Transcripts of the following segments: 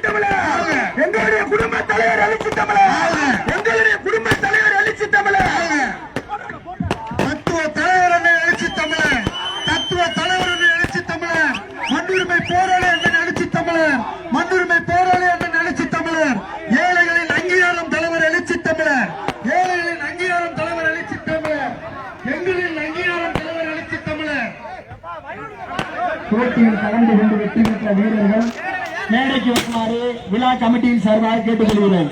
தமிழர். எங்களுடைய குடும்ப தலைவர் எழுச்சி தமிழர். தத்துவ தலைவர் என்று எழுச்சி தமிழர். தத்துவ தலைவர் என்று எழுச்சி தமிழர். மண்ணுரிமை போராளி என்று எழுச்சி தமிழர். மண்ணுரிமை போராளி என்று எழுச்சி தமிழர். ஏழைகளின் அங்கீகாரம் தலைவர் எழுச்சி தமிழர். ஏழைகளின் அங்கீகாரம் தலைவர் எழுச்சி தமிழர். எங்களின் அங்கீகாரம் தலைவர் எழுச்சி தமிழர். போட்டியில் கலந்து கொண்டு வெற்றி பெற்ற வீரர்கள் மேடைக்கு வருமாறு விழா கமிட்டியின் சார்பாக கேட்டுக்கொள்கிறேன்.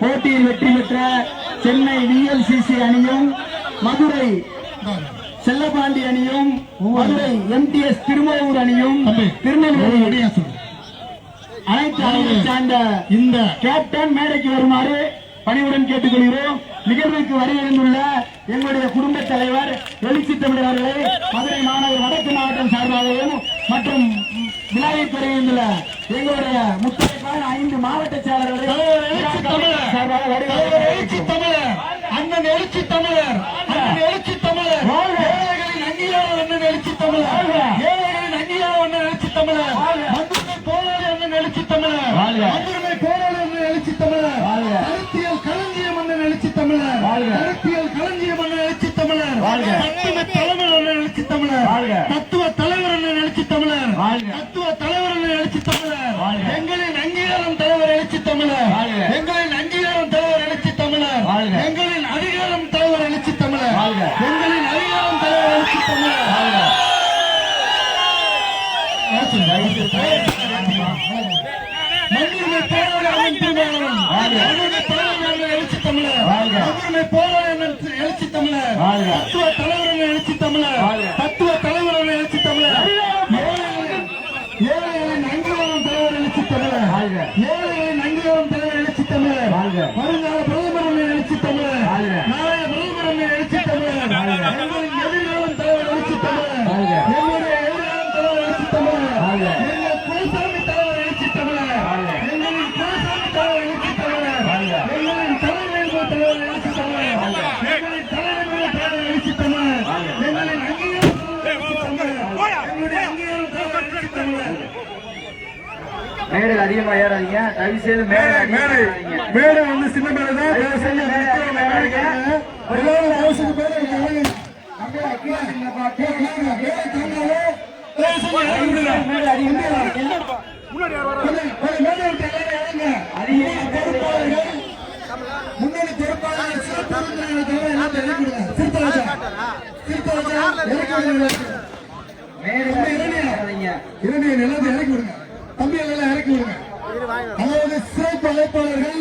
போட்டியில் வெற்றி பெற்ற சென்னை விஎல்சிசி அணியும் மதுரை செல்லபாண்டி அணியும் மதுரை எம்டிஎஸ் திருமூர் அணியும் திருநெல்வேலி அனைத்து அணியை சார்ந்த இந்த கேப்டன் மேடைக்கு வருமாறு பணிவுடன் கேட்டுக்கொள்கிறோம். நிகழ்வுக்கு வருகின்றுள்ள எங்களுடைய குடும்ப தலைவர் எழுச்சி தமிழர் அவர்களை மதுரை மாநகர் வடக்கு மாவட்டம் சார்பாகவும் மற்றும் விழாவை பெறுகின்ற எங்களுடைய முத்தாய்ப்பான ஐந்து மாவட்ட செயலர்களை அண்ணன் எழுச்சி தமிழர். அண்ணன் எழுச்சி தமிழர். ஏழைகளின் அங்கீகாரம் அண்ணன் எழுச்சி தமிழர். ஏழைகளின் அங்கீகாரம் அண்ணன் எழுச்சி தமிழர். அண்ணன் எழுச்சி தமிழர் வாழ்க. மண்ணுரிமை போராளி அண்ணன் எழுச்சி தமிழர் வாழ்க. கருத்தியல் களஞ்சியம் அண்ணன் எழுச்சி தமிழர். கருத்தியல் களஞ்சியம் அண்ணன் எழுச்சி தமிழர். தத்துவ தலைவர் அண்ணன் எழுச்சி தமிழர். தத்துவ தலைவர் அண்ணன் எழுச்சி தமிழர். தத்துவ தலைவர் அண்ணன் எழுச்சி தமிழர். எங்களின் அங்கீகாரம் தலைவர் எழுச்சி தமிழர். எங்களின் அங்கீகாரம் தலைவர் எழுச்சி தமிழர். எங்களின் அதிகாரம் தலைவர் எழுச்சி தமிழர். எங்களின் அதிகாரம் தலைவர் எழுச்சி தமிழர் மண்ணுரிமை போராளி அண்ணன் திருமாவளவன். மண்ணுரிமை போராளி அண்ணன் எழுச்சி தமிழர் வாழ்க. மண்ணுரிமை போராளி அண்ணன் திரு- எழுச்சி தமிழர் வாழ்க. தத்துவ தலைவர் அண்ணன் எழுச்சி தமிழர் வாழ்க. தத்துவ தலைவர் அண்ணன் எழுச்சி தமிழர் ஏழைகளின் ஏழைகளின் அங்கீகாரம் தலைவர் எழுச்சி தமிழர் வாழ்க. ஏழைகளின் அங்கீகாரம் தலைவர் எழுச்சி தமிழர் வாழ்க. வருங்கால பிரதமர் அண்ணன் எழுச்சி தமிழர் வாழ்க. நாளைய பிரதமர் அண்ணன் எழுச்சி தமிழர் வாழ்க. எங்களின் எதிர்காலம் தலைவர் எழுச்சி தமிழர் வாழ்க. எங்களுடைய எதிர்காலம் தலைவர் எழுச்சி தமிழர் வாழ்க. எங்கள் குலசாமி தலைவர் எழுச்சி தமிழர் வாழ்க. எங்களின் குலசாமி தலைவர் எழுச்சி தமிழர் வாழ்க. எங்களின் தலைவர் தலைவர் எழுச்சி தமிழர் எங்களின் தலைவர் தலைவர் எழுச்சி தமிழர் எங்களின் அங்கீகாரம் தலைவர் எழுச்சி தமிழர் எங்களுடைய அங்கீகாரம் தலைவர் எழுச்சி தமிழர் மேடையில் அதிகமா ஏறாதீங்க. தயவு செய்து மேடை ஏறாதீங்க. மேடை வந்து சின்ன மேடை தான். எல்லாரும் செஞ்சு மேடை. மேடை. மேடை மேடை. முன்னணி பொறுப்பாளர்கள் சிறப்பு ஏறாதீங்க. இரண்டு எல்லாத்தையும் இறக்கி விடுங்க. தம்பி எல்லாம் இறக்கி விடுங்க. அதாவது சிறப்பு அழைப்பாளர்கள்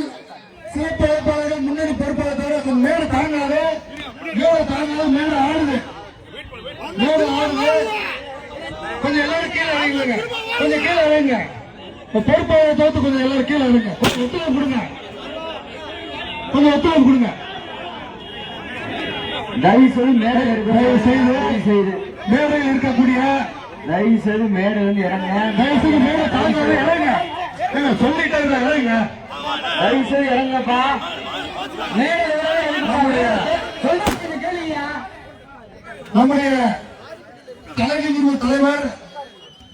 சிறப்பு அழைப்பாளர்கள் முன்னணி பொறுப்பாளர் தவிர கொஞ்சம் மேடு தாங்காது. மேடு தாங்காது மேடு ஆடுது. மேடு ஆடுது. கொஞ்சம் எல்லாரும் கீழே இறங்குங்க கொஞ்சம் கீழே இறங்குங்க. பொறுப்பாளரை தவிர்த்து கொஞ்சம் எல்லாரும் கீழே இறங்க கொஞ்சம் ஒத்துழைப்பு கொடுங்க. கொஞ்சம் ஒத்துழைப்பு கொடுங்க. தயவு செய்து மேடையில் இருக்கிற தயவு செய்து மேடையில் இருக்கக்கூடிய தயவு செய்து மேடையில் இருந்து இறங்க. தயவு செய்து மேடை தாங்காது இறங்க. நீங்க சொல்லிட்டே இருந்தா இறங்க தயவு செய்து இறங்கப்பா நம்முடைய நம்முடைய கலைஞர் தலைவர்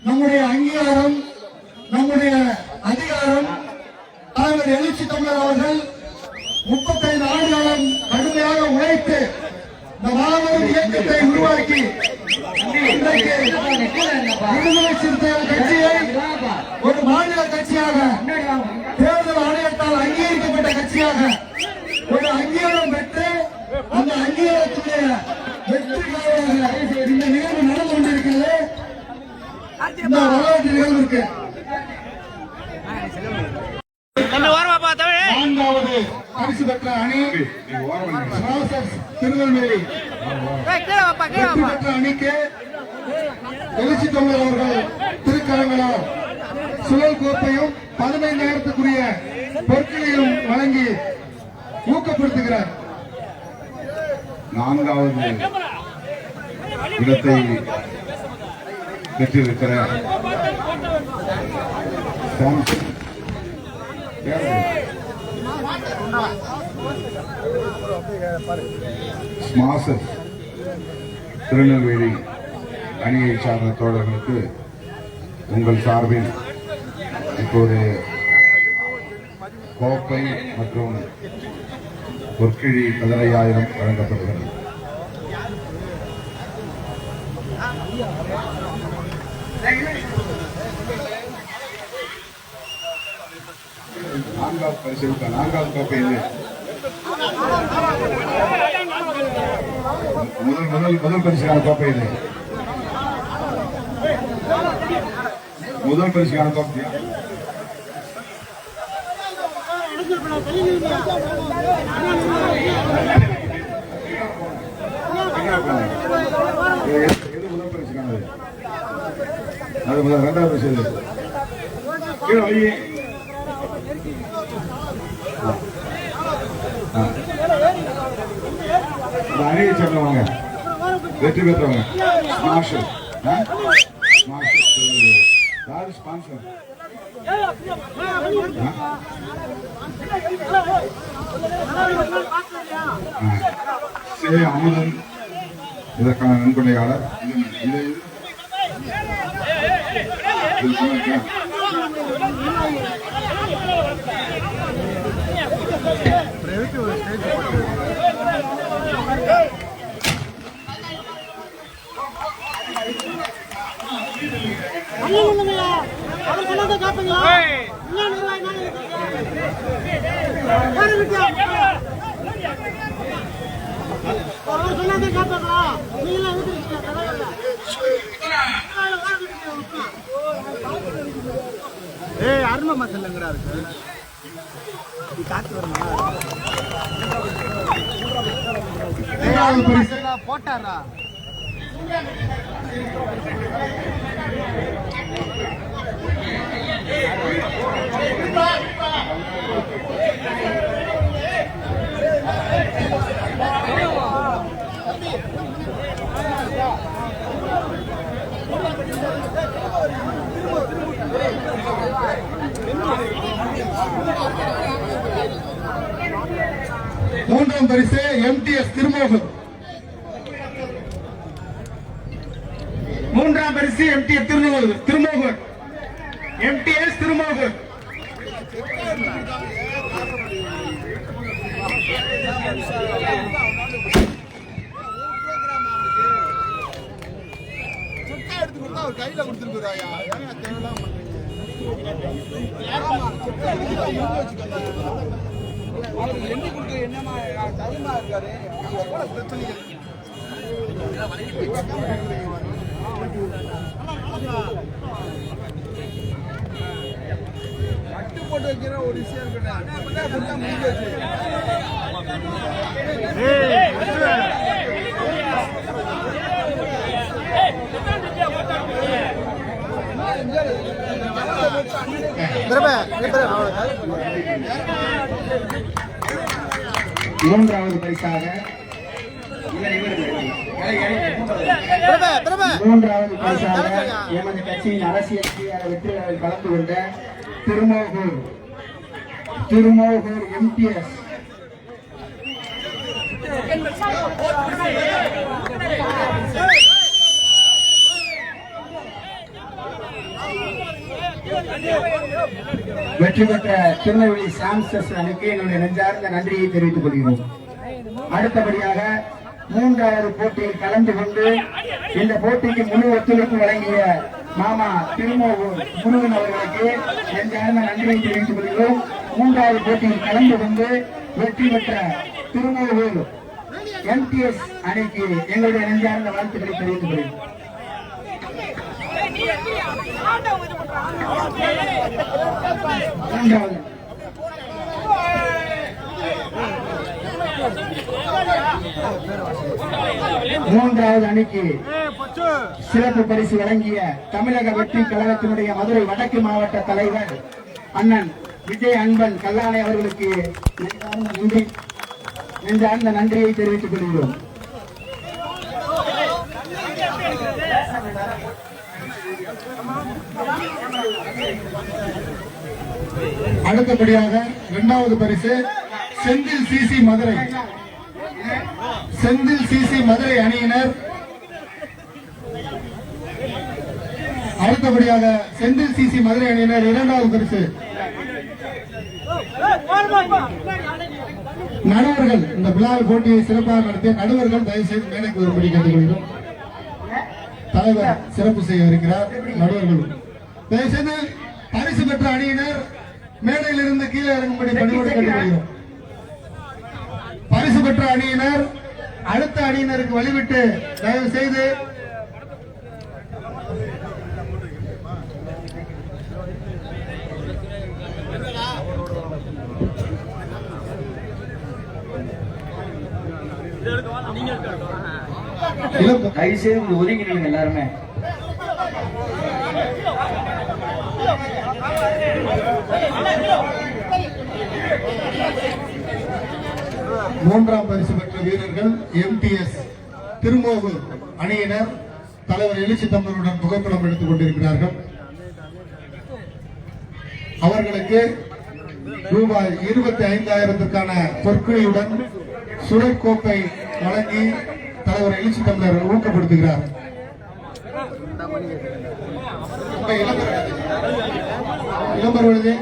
நம்முடைய அங்கீகாரம் நம்முடைய அதிகாரம் தலைவர் எழுச்சி தமிழர் அவர்கள் முப்பத்தைந்து ஆண்டுகாலம் கடுமையாக உழைத்து இந்த மாபெரும் இயக்கத்தை உருவாக்கி விடுதலை சிறுத்தைகள் கட்சியை ஒரு மாநில கட்சியாக தேர்தல் ஆணையத்தால் அங்கீகரிக்கப்பட்ட கட்சியாக ஒரு அங்கீகாரம் பெற்று அந்த அங்கீகாரத்துடைய வெற்றிக்காக இந்த நிகழ்வு நடந்து கொண்டிருக்கிறது. இந்த வரலாற்று நிகழ்வு இருக்கு நான்காவது பரிசு பெற்ற அணி திருநெல்வேலி. பெற்ற அணிக்கு எழுச்சி தமிழர் அவர்கள் திருக்கரங்களால் சுழல் கோப்பையும் பதினைந்தாயிரத்துக்குரிய பொருட்களையும் வழங்கி ஊக்கப்படுத்துகிறார். நான்காவது இடத்தை பெற்றிருக்கிற ஸ்மாசஸ் திருநெல்வேலி. அணியை சார்ந்த தோழர்களுக்கு உங்கள் சார்பில் இப்போது கோப்பை மற்றும் பொற்கிழி பதினையாயிரம் வழங்கப்படுகிறது. நான்காவது பரிசு நான்காவது கோப்பை இது முதல் முதல் முதல் பரிசு கோப்பை இல்லை முதல் பரிசு கோப்பையா எது- எது முதல் பரிசுக்கானது? அது முதல் ரெண்டாவது பரிசு. எது? கீழே வை. அணியை சேர்ந்தவங்க வெற்றி பெற்றவங்க. மார்ஷல் சே அமுதன் இதற்கான நன்கொடையாளர் இது இது இது அவர் சொன்னதை கேட்பீங்களா நீங்களா ஏய் அருமை மசல்லங்கடா இருக்கு காத்து போட்டாரா மூன்றாம் பரிசு எம்டிஎஸ் திருமோகன். மூன்றாம் பரிசு எம்டிஎஸ் திருமோகர் திருமோகர் எம்டிஎஸ் திருமோகர் கையில கொடுத்துருக்குறாயா தேவையில்லாம அவருக்கு எண்ணி கொடுக்குற என்னமா டைமா இருக்காரு. எவ்வளவு பிரச்சனைகள். கட்டு போட்டு வைக்கிற ஒரு விஷயம் மூன்றாவது பரிசாக மூன்றாவது பரிசாக எமது கட்சியின் அரசியல் சீரான வெற்றியாளர் கலந்து கொண்ட திருமோகூர் திருமோகூர் எம்பிஎஸ் வெற்றி பெற்ற திருநெல்வேலி சாம்சஸ் அணிக்கு என்னுடைய நெஞ்சார்ந்த நன்றியை தெரிவித்துக் கொள்கிறோம். அடுத்தபடியாக மூன்றாவது போட்டியில் கலந்து கொண்டு இந்த போட்டிக்கு முழு ஒத்துழைப்பு வழங்கிய மாமா திருமோகூர் முருகன் அவர்களுக்கு நெஞ்சார்ந்த நன்றியை தெரிவித்துக் கொள்கிறோம். மூன்றாவது போட்டியில் கலந்து கொண்டு வெற்றி பெற்ற திருமோகூர் எம்டிஎஸ் அணிக்கு எங்களுடைய நெஞ்சார்ந்த வாழ்த்துக்களை தெரிவித்துக் கொள்கிறோம் மூன்றாவது மூன்றாவது அணிக்கு சிறப்பு பரிசு வழங்கிய தமிழக வெற்றி கழகத்தினுடைய மதுரை வடக்கு மாவட்ட தலைவர் அண்ணன் விஜய் அன்பன் கல்லாணை அவர்களுக்கு நன்றி. நெஞ்சார்ந்த நன்றியை தெரிவித்துக் கொள்கிறோம். அடுத்தபடியாக இரண்டாவது பரிசு செந்தில் சிசி மதுரை. செந்தில் சிசி மதுரை அணியினர். அடுத்தபடியாக செந்தில் சிசி மதுரை அணியினர் இரண்டாவது பரிசு நடுவர்கள் இந்த பிலால் போட்டியை சிறப்பாக நடத்திய நடுவர்கள் தயவு செய்து மேடைக்கு வரும்படி கேட்டுக்கொள்கிறோம் தலைவர் சிறப்பு செய்ய இருக்கிறார் நடுவர்கள். தயவு செய்து பரிசு பெற்ற அணியினர் மேடையில் இருந்து கீழே இறங்கும்படி பணியோடு கேட்டுக்கொள்கிறோம் பெற்ற அணியினர் அடுத்த அணியினருக்கு வழிவிட்டு தயவு செய்து தயவு செய்து ஒதுங்கி நில்லுங்க எல்லாருமே. மூன்றாம் பரிசு பெற்ற வீரர்கள் எம்டிஎஸ் திருமோகூர் அணியினர். தலைவர் எழுச்சி தமிழருடன் புகைப்படம் எடுத்துக் கொண்டிருக்கிறார்கள். அவர்களுக்கு ரூபாய் இருபத்தி ஐந்தாயிரத்திற்கான பொற்குழியுடன் சுழற்கோப்பை வழங்கி தலைவர் எழுச்சி தமிழர் ஊக்கப்படுத்துகிறார். இளம்பர் விழுது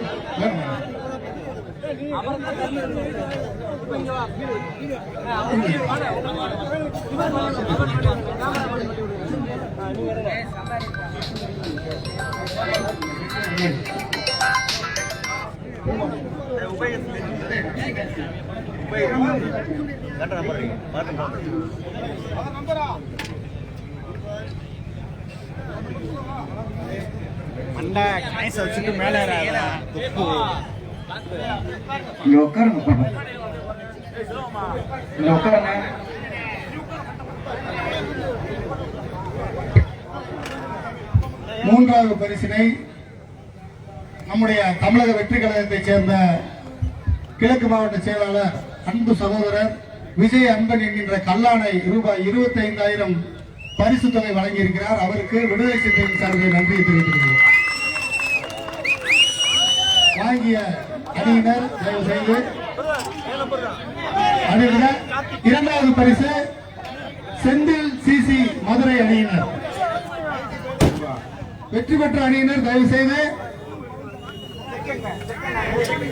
மண்டை வச்சுட்டு மேலே உட்காருங்க. இங்க உட்காருங்க மூன்றாவது பரிசினை நம்முடைய தமிழக வெற்றி கழகத்தைச் சேர்ந்த கிழக்கு மாவட்ட செயலாளர் அன்பு சகோதரர் விஜய் அன்பன் என்கின்ற கல்லானை ரூபாய் இருபத்தி ஐந்தாயிரம் பரிசு தொகை வழங்கியிருக்கிறார். அவருக்கு விடுதலை சிறுத்தைகள் சார்பில் நன்றியை தெரிவித்துள்ளோம் வாங்கிய அணியினர் தயவு செய்து அணியினர். இரண்டாவது பரிசு செந்தில் சிசி மதுரை அணியினர். வெற்றி பெற்ற அணியினர் தயவு செய்து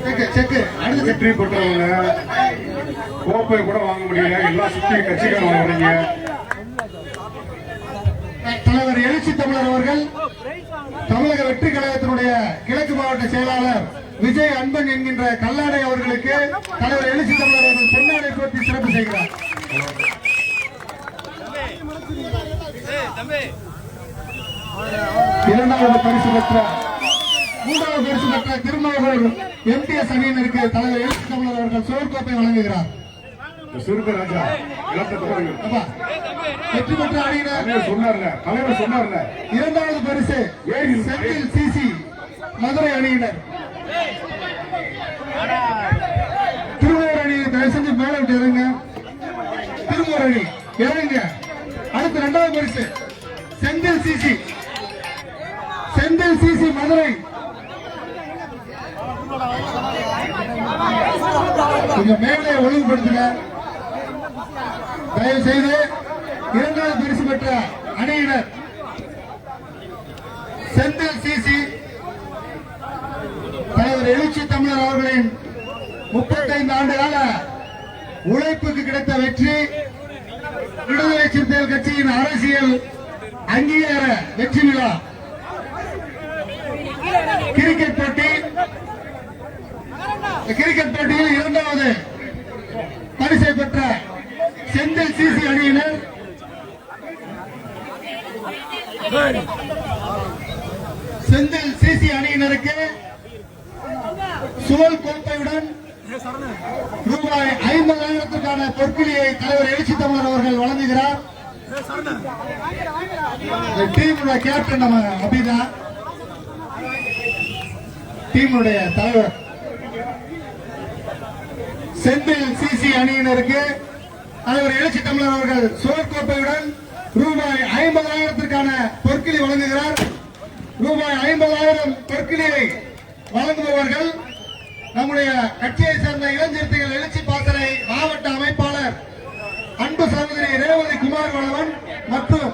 செக்கு, செக்கு. அடுத்த செக்கு. வெற்றி பெற்றவங்க கோப்பை கூட வாங்க முடியல. எல்லா சுத்தி கட்சிகள் வாங்குறீங்க தலைவர் எழுச்சி தமிழர் அவர்கள் தமிழக வெற்றி கழகத்தினுடைய கிழக்கு மாவட்ட செயலாளர் விஜய் அன்பன் என்கின்ற கல்லாடை அவர்களுக்கு தலைவர் எழுச்சி தமிழர் அவர்கள் பொன்னாடை போட்டி சிறப்பு செய்கிறார். இரண்டாவது பரிசு பெற்ற மூன்றாவது பரிசு பெற்ற திருமாவூர் எம்டிஎஸ் அணியினருக்கு தலைவர் எழுச்சி தமிழர் அவர்கள் சோர்கோப்பை வழங்குகிறார். இந்த சிறுத்தை ராஜா இலக்கத்தை பாருங்க அப்பா, வெற்றி பெற்ற அணியினர். சொன்னார்ல தலைவர் சொன்னார்ல. இரண்டாவது பரிசு செந்தில் சிசி மதுரை அணியினர். திருமூர் அணி தயவு செஞ்சு மேல விட்டு இறங்க. திருமூர் அணி இறங்க அடுத்து இரண்டாவது பரிசு செந்தில் சிசி. செந்தில் சிசி மதுரை. கொஞ்சம் மேலே ஒழுங்குபடுத்துங்க. தயவு செய்து இரண்டாவது பரிசு பெற்ற அணியினர். செந்தில் சிசி தலைவர் எழுச்சி தமிழர் அவர்களின் முப்பத்தைந்து ஆண்டு கால உழைப்புக்கு கிடைத்த வெற்றி விடுதலை சிறுத்தைகள் கட்சியின் அரசியல் அங்கீகார வெற்றி விழா. கிரிக்கெட் போட்டி. கிரிக்கெட் போட்டியில் இரண்டாவது பரிசை பெற்ற செந்தில் சிசி அணியினர். செந்தில் சிசி அணியினருக்கு சுவல் கோப்பையுடன் ரூபாய் ஐம்பதாயிரத்துக்கான பொற்குலியை தலைவர் எழுச்சி தமிழர் அவர்கள் வழங்குகிறார். டீமுடைய கேப்டன் நம்ம அபிதா. டீமுடைய தலைவர். செந்தில் சிசி அணியினருக்கு தலைவர் எழுச்சி தமிழர் அவர்கள் சுழற்கோப்பையுடன் ரூபாய் ஐம்பதாயிரத்திற்கான பொற்கிளி வழங்குகிறார். ரூபாய் ஐம்பதாயிரம் பொற்கிளியை வழங்குபவர்கள் நம்முடைய கட்சியை சேர்ந்த இளஞ்சிறுத்தைகள் எழுச்சி பாசறை மாவட்ட அமைப்பாளர் அன்பு சகோதரி ரேவதி குமார் வளவன் மற்றும்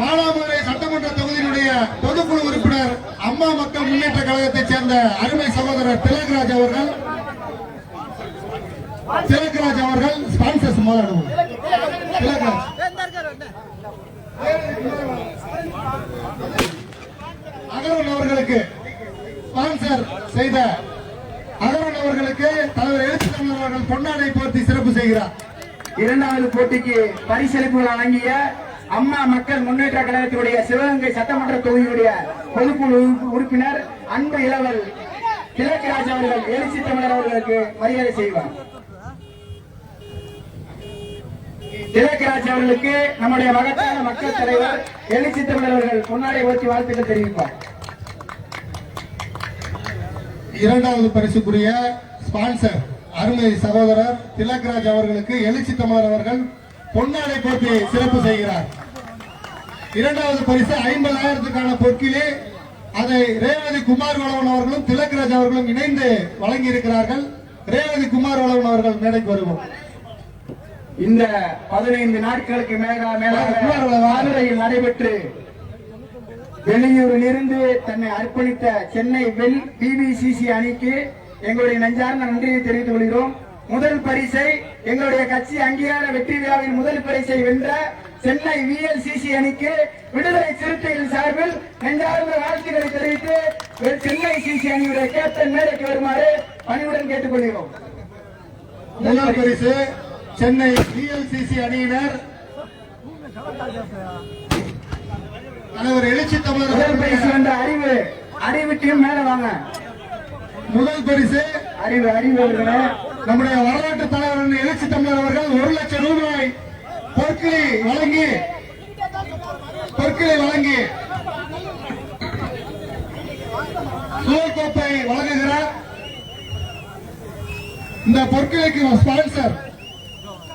மானாமதுரை சட்டமன்ற தொகுதியினுடைய பொதுக்குழு உறுப்பினர் அம்மா மக்கள் முன்னேற்ற கழகத்தைச் சேர்ந்த அருமை சகோதரர் திலகராஜ் அவர்கள். திலகராஜ் அவர்கள் ஸ்பான்சர்ஸ் முதல் திலக்ராஜ். அகரன் அவர்களுக்கு ஸ்பான்சர் செய்த அகரன் அவர்களுக்கு தலைவர் எழுச்சி அவர்கள் பொன்னாடை போர்த்தி சிறப்பு செய்கிறார். இரண்டாவது போட்டிக்கு பரிசளிப்புகள் வழங்கிய அம்மா மக்கள் முன்னேற்ற கழகத்தினுடைய சிவகங்கை சட்டமன்ற தொகுதியுடைய பொதுக்குழு உறுப்பினர் அன்பு இளவல் கிழக்கராஜ் அவர்கள் எழுச்சி தமிழர் அவர்களுக்கு மரியாதை செய்வார். திலக்கராஜ் அவர்களுக்கு நம்முடைய மகத்தான மக்கள் தலைவர் எழுச்சி தமிழர் அவர்கள் பொன்னாடை ஓட்டி வாழ்த்துக்கள் தெரிவிப்பார். இரண்டாவது பரிசுக்குரிய ஸ்பான்சர் அருமை சகோதரர் திலக்ராஜ் அவர்களுக்கு எழுச்சி தமிழர் அவர்கள் பொன்னாடை போட்டு சிறப்பு செய்கிறார். இரண்டாவது பரிசு ஐம்பதாயிரத்துக்கான பொற்கிலே அதை ரேவதி குமார் வளவன் அவர்களும் திலக்ராஜ் அவர்களும் இணைந்து வழங்கி இருக்கிறார்கள் ரேவதி குமார் வளவன் அவர்கள் மேடைக்கு வருவோம். இந்த பதினைந்து நாட்களுக்கு மேல மேலாக மதுரையில் நடைபெற்று வெளியூரில் இருந்து தன்னை அர்ப்பணித்த சென்னை வெல் பிபிசிசி அணிக்கு எங்களுடைய நெஞ்சார்ந்த நன்றியை தெரிவித்துக் கொள்கிறோம். முதல் பரிசை எங்களுடைய கட்சி அங்கீகார வெற்றி விழாவில் முதல் பரிசை வென்ற சென்னை விஎல்சிசி அணிக்கு விடுதலை சிறுத்தைகள் சார்பில் நெஞ்சார்ந்த வாழ்த்துக்களை தெரிவித்து சென்னை சிசி அணியுடைய கேப்டன் மேடைக்கு வருமாறு பணிவுடன் கேட்டுக்கொள்கிறோம். முதல் பரிசு சென்னை விஎல்சிசி அணியினர் தலைவர் எழுச்சி தமிழர் பரிசு வென்ற அறிவு. அறிவு டீம் மேல வாங்க. முதல் பரிசு. அறிவு அறிவு அவர்களே நம்முடைய வரலாற்று தலைவர் எழுச்சி தமிழர் அவர்கள் ஒரு லட்சம் ரூபாய் பொற்களை வழங்கி பொற்களை வழங்கி கோப்பை வழங்குகிறார். இந்த பொற்களைக்கு ஸ்பான்சர்.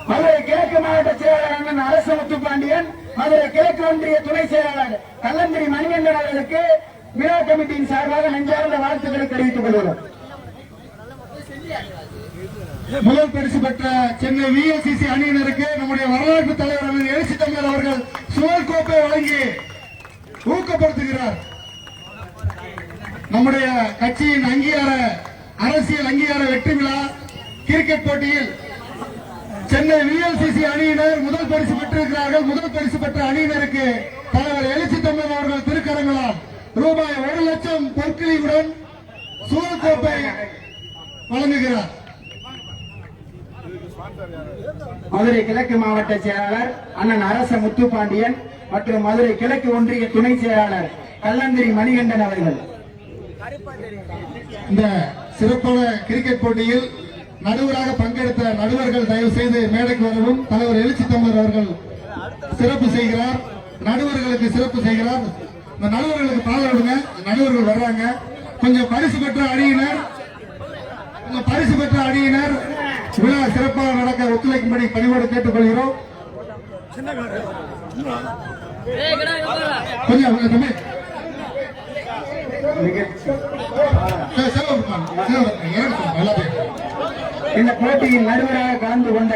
மதுரை கிழக்கு மாவட்ட செயலாளர் அரசு முத்துப்பாண்டியன் மதுரை கிழக்கு ஒன்றிய துணை செயலாளர் கல்லந்திரி மணிகண்டன் அவர்களுக்கு விழா கமிட்டியின் சார்பாக நெஞ்சார்ந்த வாழ்த்துக்களை தெரிவித்துக் கொள்கிறோம். முதல் பரிசு பெற்ற சென்னை விஎல்சிசி அணியினருக்கு நம்முடைய வரலாற்று தலைவர் எழுச்சி தமிழர் அவர்கள் சுவர் கோப்பை வழங்கி ஊக்கப்படுத்துகிறார். நம்முடைய கட்சியின் அங்கீகார அரசியல் அங்கீகார வெற்றி விழா கிரிக்கெட் போட்டியில் சென்னை விஎல்சிசி அணியினர் முதல் பரிசு பெற்றிருக்கிறார்கள். முதல் பரிசு பெற்ற அணியினருக்கு தலைவர் எழுச்சி தமிழர் அவர்கள் திருக்கரங்களால் ரூபாய் ஒரு லட்சம் பொற்கிளியுடன் சுவர் கோப்பை வழங்குகிறார். மதுரை கிழக்கு மாவட்ட செயலாளர் அண்ணன் அரச முத்துப்பாண்டியன் மற்றும் மதுரை கிழக்கு ஒன்றிய துணை செயலாளர் கல்லந்திரி மணிகண்டன் அவர்கள். இந்த சிறப்பான கிரிக்கெட் போட்டியில் நடுவராக பங்கெடுத்த நடுவர்கள் தயவு செய்து மேடைக்கு வரவும். தலைவர் எழுச்சி தமிழர் அவர்கள் சிறப்பு செய்கிறார். நடுவர்களுக்கு சிறப்பு செய்கிறார். இந்த நடுவர்களுக்கு பால் விடுங்க நடுவர்கள் வர்றாங்க. கொஞ்சம் பரிசு பெற்ற அணியினர். கொஞ்சம் பரிசு பெற்ற அணியினர். விழா சிறப்பாக நடக்க ஒத்துழைக்கும்படி பணிவோடு கேட்டுக்கொள்கிறோம். கொஞ்சம் தம்பி. எல்லாத்தையும் இந்த போட்டியில் நடுவராக கலந்து கொண்ட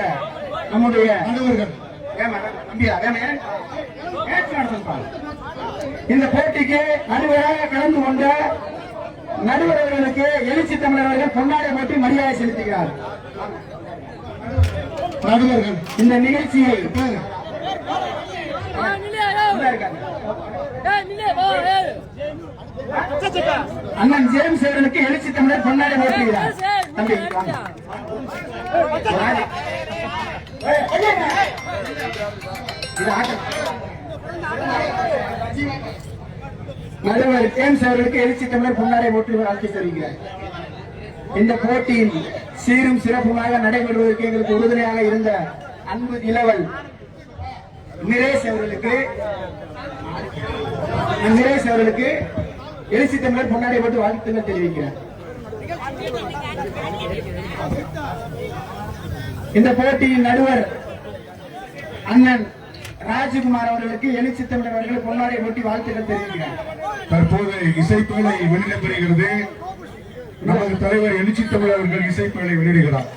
நம்முடைய நடுவர்கள்? இந்த போட்டிக்கு நடுவராக கலந்து கொண்ட நடுவர் அவர்களுக்கு எழுச்சி தமிழர் அவர்கள் பொன்னாடை போட்டி மரியாதை செலுத்துகிறார். நடுவர்கள். இந்த நிகழ்ச்சியை இருக்காங்க. அண்ணன் ஜேம்ஸ் அவர்களுக்கு எழுச்சி தமிழர் பொன்னாடை போட்டுகிறார் தம்பி. நடுவர் ஜேம்ஸ் அவர்களுக்கு எழுச்சி தமிழர் பொன்னாடை போட்டு வாழ்த்து தெரிவிக்கிறார். இந்த போட்டியில் சீரும் சிறப்புமாக நடைபெறுவதற்கு எங்களுக்கு உறுதுணையாக இருந்த அன்பு நிலவல் நிரேஷ் அவர்களுக்கு நிரேஷ் அவர்களுக்கு எழுச்சி தமிழர் பொன்னாடை போட்டு வாழ்த்துக்கள் தெரிவிக்கிறார். இந்த போட்டியின் நடுவர் அண்ணன் ராஜகுமார் அவர்களுக்கு எழுச்சி தமிழர் அவர்கள் பொன்னாடை போட்டி வாழ்த்துக்கள் தெரிவிக்கிறார். தற்போது இசைப்பேழை வெளியிடப்பெறுகிறது நமது தலைவர் எழுச்சி தமிழ் அவர்கள் இசைப்பேழை வெளியிடுகிறார்.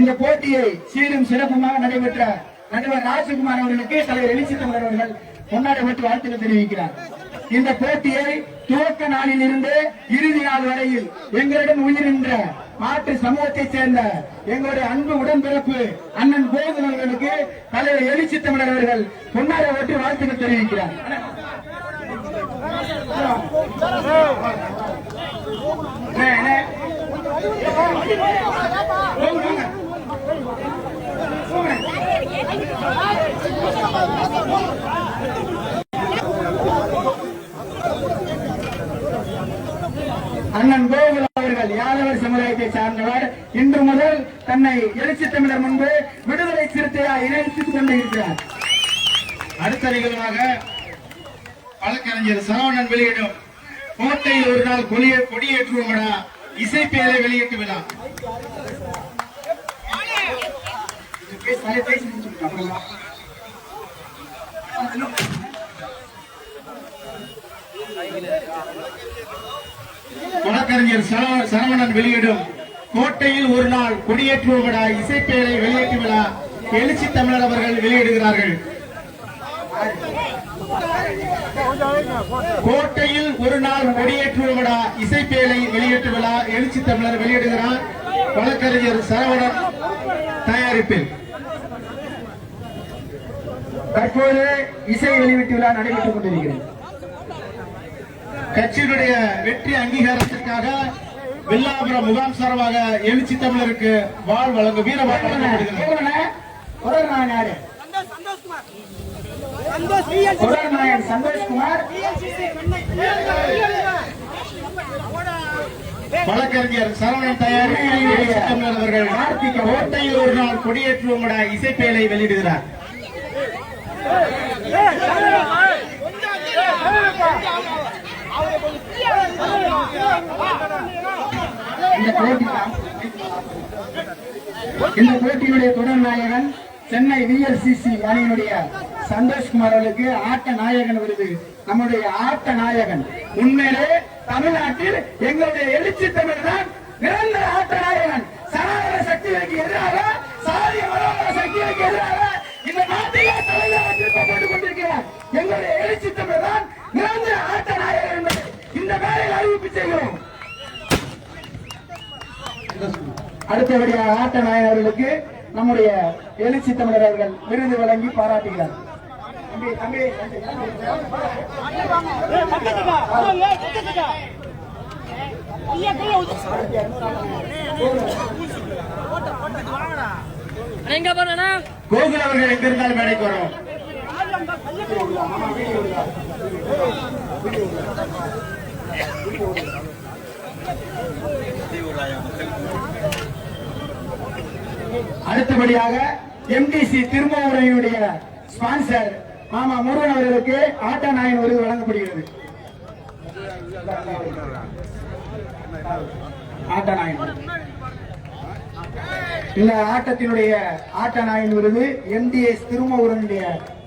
இந்த போட்டியை சீரும் சிறப்புமாக நடைபெற்ற நடுவர் ராஜகுமார் அவர்களுக்கு தலைவர் எழுச்சி தமிழர் அவர்கள் பொன்னாடை போட்டு வாழ்த்துக்கள் தெரிவிக்கிறார். இந்த போட்டியை துவக்க நாளில் இருந்து இறுதி நாள் வரையில் எங்களிடம் உயிரின்ற மாற்று சமூகத்தைச் சேர்ந்த எங்களுடைய அன்பு உடன்பிறப்பு அண்ணன் கோகுல் அவர்களுக்கு தலைவர் எழுச்சி தமிழர் அவர்கள் பொன்னாரை ஓட்டி வாழ்த்துக்கள் தெரிவிக்கிறார். போங்க, போங்க. போங்க. அண்ணன் கோகுல் அவர்கள் யாதவர் சமுதாயத்தை சார்ந்தவர். இன்று முதல் தன்னை எழுச்சி தமிழர் முன்பு விடுதலை சிறுத்தையா இணைத்துக் கொண்டிருக்கிறார். அடுத்த நிகழ்வாக வழக்கறிஞர் சரவணன் வெளியிடும் கோட்டையில் ஒரு நாள் கொடியே கொடியேற்றுவோம் விழா இசைப்பேரை வெளியீட்டு விழா. வழக்கறிஞர் சரவணன் வெளியிடும் கோட்டையில் ஒரு நாள் கொடியேற்று விழா இசைப்பேரை வெளியீட்டு விழா எழுச்சி தமிழர் அவர்கள் வெளியிடுகிறார்கள். கோட்டையில் ஒரு நாள் கொடியேற்று விழா இசைப்பேலை வெளியேற்று விழா எழுச்சி தமிழர் வெளியிடுகிறார் வழக்கறிஞர் சரவணன் தயாரிப்பில். தற்போது இசை வெளியீட்டு விழா நடைபெற்றுக் கொண்டிருக்கிறது. கட்சியினுடைய வெற்றி அங்கீகாரத்திற்காக வில்லாபுரம் முகாம் சார்பாக எழுச்சி தமிழருக்கு வாழ் வழங்கும் வீர வாழ் வழங்கப்படுகிறது தொடர்நாயன் யாரு தொடர்நாயன் சந்தோஷ்குமார் வழக்கறிஞர் சரவணன் தயாரிப்பில் அவர்கள் கார்த்திக் கோட்டையில் ஒரு நாள் கொடியேற்றுவோம் இசைப்பேலை வெளியிடுகிறார் இந்த போட்டி இந்த போட்டியினுடைய தொடர் நாயகன் சென்னை விஎல்சிசி அணியினுடைய சந்தோஷ்குமார் அவர்களுக்கு ஆட்ட நாயகன் விருது. நம்முடைய ஆட்ட நாயகன். உண்மையிலே தமிழ்நாட்டில் எங்களுடைய எழுச்சி தமிழ் தான் நிரந்தர ஆட்ட நாயகன். சனாதன சக்திகளுக்கு எதிராக சாதிய மனோதர சக்திகளுக்கு எதிராக இந்த நாட்டையே தலைவராக திருப்பப்பட்டுக் கொண்டிருக்கிறார். எங்களுடைய எழுச்சி தமிழ் தான் நிரந்தர ஆட்ட நாயகன் என்பதை இந்த வேலையில் அறிவிப்பு செய்கிறோம் அடுத்தபடியாக ஆட்ட நாயகர்களுக்கு நம்முடைய எழுச்சி தமிழர் அவர்கள் விருது வழங்கி பாராட்டுகிறார் கோகுல் அவர்கள் எங்கிருந்தாலும் மேடைக்கு வரும் அடுத்தபடியாக எம்டிசி திருமாவூரையுடைய ஸ்பான்சர் மாமா முருகன் அவர்களுக்கு ஆட்டா நாயன் விருது வழங்கப்படுகிறது. ஆட்டா நாயன் இந்த ஆட்டத்தினுடைய ஆட்ட நாயன் விருது எம்டிஎஸ் திருமாவூரனுடைய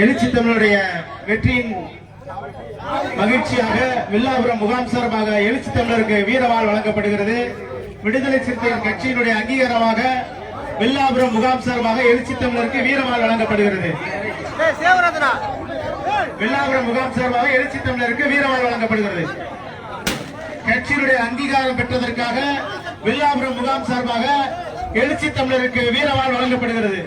எழுச்சி தமிழுடைய வெற்றியின் மகிழ்ச்சியாக வில்லாபுரம் முகாம் சார்பாக எழுச்சி தமிழருக்கு வீரவாள் வழங்கப்படுகிறது. விடுதலை சிறுத்தைகள் கட்சியினுடைய அங்கீகாரமாக வில்லாபுரம் முகாம் சார்பாக எழுச்சி தமிழருக்கு வீரவாள் வழங்கப்படுகிறது. வெள்ளாபுரம் முகாம் சார்பாக எழுச்சி தமிழருக்கு வீரவாழ் வழங்கப்படுகிறது. கட்சியினுடைய அங்கீகாரம் பெற்றதற்காக வில்லாபுரம் முகாம் சார்பாக எழுச்சி தமிழருக்கு வீரவாழ் வழங்கப்படுகிறது.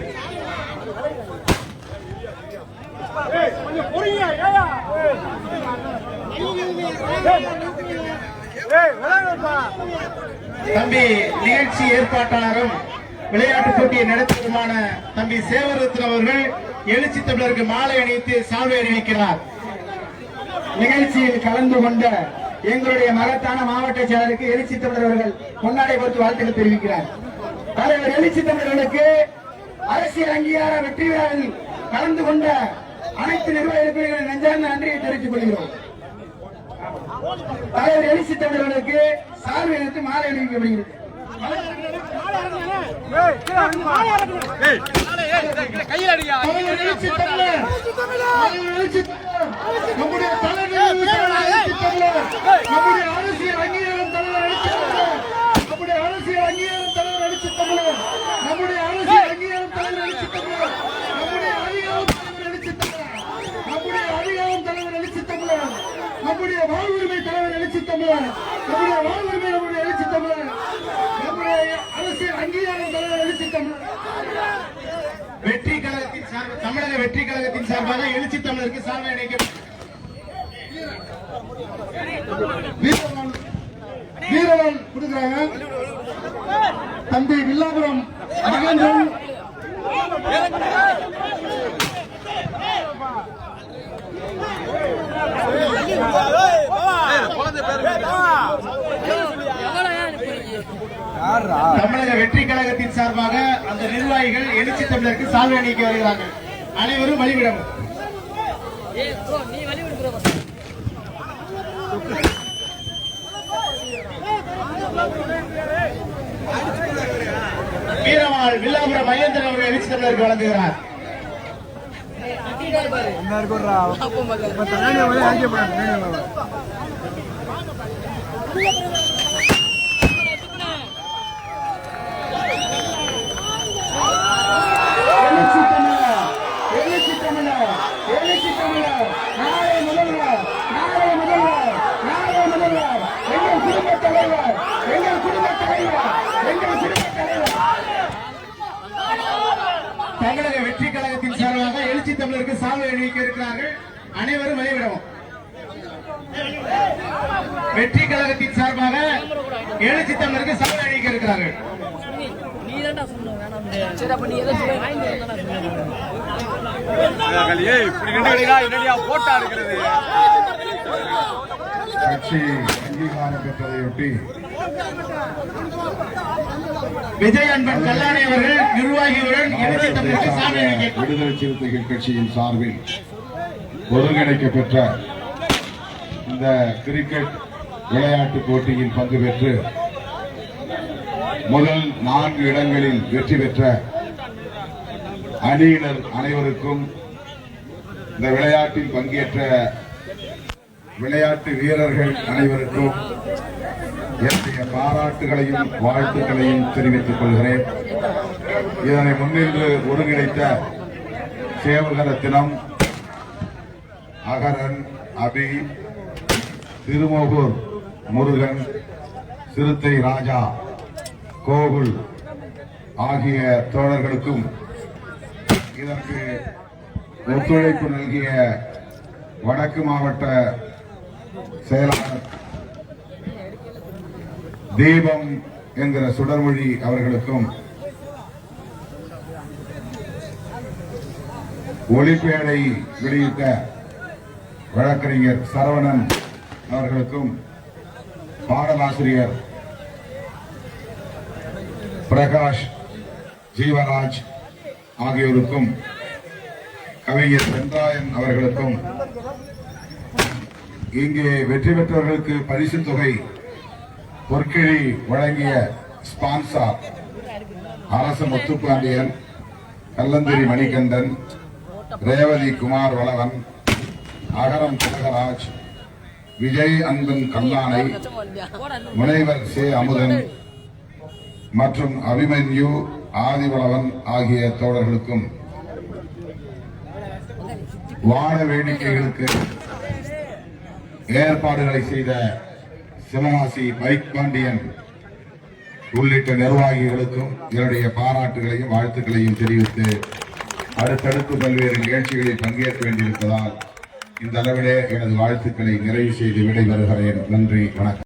தம்பி நிகழ்ச்சி ஏற்பாட்டாளரும் விளையாட்டு போட்டியை நடத்துவதுமான தம்பி சேவரத்ன அவர்கள் எழுச்சி தமிழருக்கு மாலை அணிவித்து சால்வை அணிவிக்கிறார் நிகழ்ச்சியில் கலந்து கொண்ட எங்களுடைய மகத்தான மாவட்ட செயலருக்கு எழுச்சி தமிழர் அவர்கள் கொண்டாடை பொறுத்து வாழ்த்துக்கள் தெரிவிக்கிறார். தலைவர் எழுச்சி தமிழர்களுக்கு அரசியல் அங்கீகார வெற்றி விழாவில் கலந்து கொண்ட அனைத்து நிர்வாகிகளின் நெஞ்சார்ந்த நன்றியை தெரிவித்துக் கொள்கிறோம். தலைவர் எழுச்சி தமிழர்களுக்கு சார்பு அணித்து மாலை அணிவிக்கப்படுகிறது. கையில் அடியா நம்முடைய தலைவர் அரசியல் அங்கீகாரம் தலைவர் எழுச்சி நம்முடைய அரசியல் அங்கீகாரம் தலைவர் எழுச்சி தமிழர் நம்முடைய அரசியல் அங்கீகாரம் தலைவர் எழுச்சி தமிழர் நம்முடைய அதிகாரம் தலைவர் எழுச்சி தமிழர் நம்முடைய அதிகாரம் தலைவர் எழுச்சி தமிழர் நம்முடைய வாழ்வுரிமை தலைவர் எழுச்சி தமிழர் நம்முடைய வாழ்வுரிமை நம்முடைய எழுச்சி தமிழர் நம்முடைய அரசியல் அங்கீகாரம் தலைவர் எழுச்சி தமிழர் வெற்றி கழகத்தின் சார்பாக தமிழக வெற்றி கழகத்தின் சார்பாக எழுச்சி தமிழருக்கு சார்பாக அணிக்க வீரவன் வீரவான் கொடுக்குறாங்க. தம்பி வில்லாபுரம் மகேந்திரன். தமிழக வெற்றி கழகத்தின் சார்பாக அந்த நிர்வாகிகள் எழுச்சி தமிழருக்கு சால்வை அணிக்க வருகிறார்கள். அனைவரும் வழிவிடவும். ஏ ப்ரோ நீ வழி விடு ப்ரோ வீரவாள் வில்லாபுரம் மகேந்திரன் அவர்கள் எழுச்சி தமிழருக்கு வழங்குகிறார் எழுச்சி தமிழர் எழுச்சி தமிழர் எழுச்சி தமிழர் நாளை முதல்வர் நாளை முதல்வர் நாளை முதல்வர் எங்கள் குடும்ப தலைவர் எங்கள் குடும்ப தலைவர் எங்கள் குடும்ப தலைவர் தமிழக வெற்றி கழகத்தின் சார்பாக எழுச்சி தமிழருக்கு சால்வை அணிவிக்க இருக்கிறார்கள். அனைவரும் வழிவிடவும் வெற்றி கழகத்தின் சார்பாக எழுச்சி தமிழருக்கு சால்வை அணிவிக்க இருக்கிறார்கள். போட்டா இருக்கிறது கட்சி அங்கீகாரம் பெற்றதையொட்டி விஜய் அன்பன் கல்லாணி அவர்கள் நிர்வாகியுடன் விடுதலை சிறுத்தைகள் கட்சியின் சார்பில் ஒருங்கிணைக்கப்பெற்ற இந்த கிரிக்கெட் விளையாட்டு போட்டியில் பங்கு பெற்று முதல் நான்கு இடங்களில் வெற்றி பெற்ற அணியினர் அனைவருக்கும் இந்த விளையாட்டில் பங்கேற்ற விளையாட்டு வீரர்கள் அனைவருக்கும் என்னுடைய பாராட்டுகளையும் வாழ்த்துக்களையும் தெரிவித்துக் கொள்கிறேன். இதனை முன்னின்று ஒருங்கிணைத்த சேவகரத்தினம் அகரன் அபி திருமோகூர் முருகன் சிறுத்தை ராஜா கோகுல் ஆகிய தோழர்களுக்கும் இதற்கு ஒத்துழைப்பு நல்கிய வடக்கு மாவட்ட செயலாளர் தீபம் என்கிற சுடர்மொழி அவர்களுக்கும் ஒளிப்பேடை வெளியிட்ட வழக்கறிஞர் சரவணன் அவர்களுக்கும் பாடலாசிரியர் பிரகாஷ் ஜீவராஜ் ஆகியோருக்கும் கவிஞர் சென்றாயன் அவர்களுக்கும் இங்கே வெற்றி பெற்றவர்களுக்கு பரிசு தொகை பொற்கிழி வழங்கிய ஸ்பான்சார் அரசு முத்துப்பாண்டியன் கல்லந்திரி மணிகண்டன் ரேவதி குமார் வளவன் அகரம் திலகராஜ் விஜய் அன்பன் கல்லானை முனைவர் சே அமுதன் மற்றும் அபிமன்யு ஆதிவளவன் ஆகிய தோழர்களுக்கும் வான வேடிக்கைகளுக்கு ஏற்பாடுகளை செய்த சிவகாசி பைக் பாண்டியன் உள்ளிட்ட நிர்வாகிகளுக்கும் என்னுடைய பாராட்டுகளையும் வாழ்த்துக்களையும் தெரிவித்து அடுத்தடுத்து பல்வேறு நிகழ்ச்சிகளில் பங்கேற்க வேண்டியிருப்பதால் இந்த அளவிலே எனது வாழ்த்துக்களை நிறைவு செய்து விடைபெறுகிறேன். நன்றி வணக்கம்.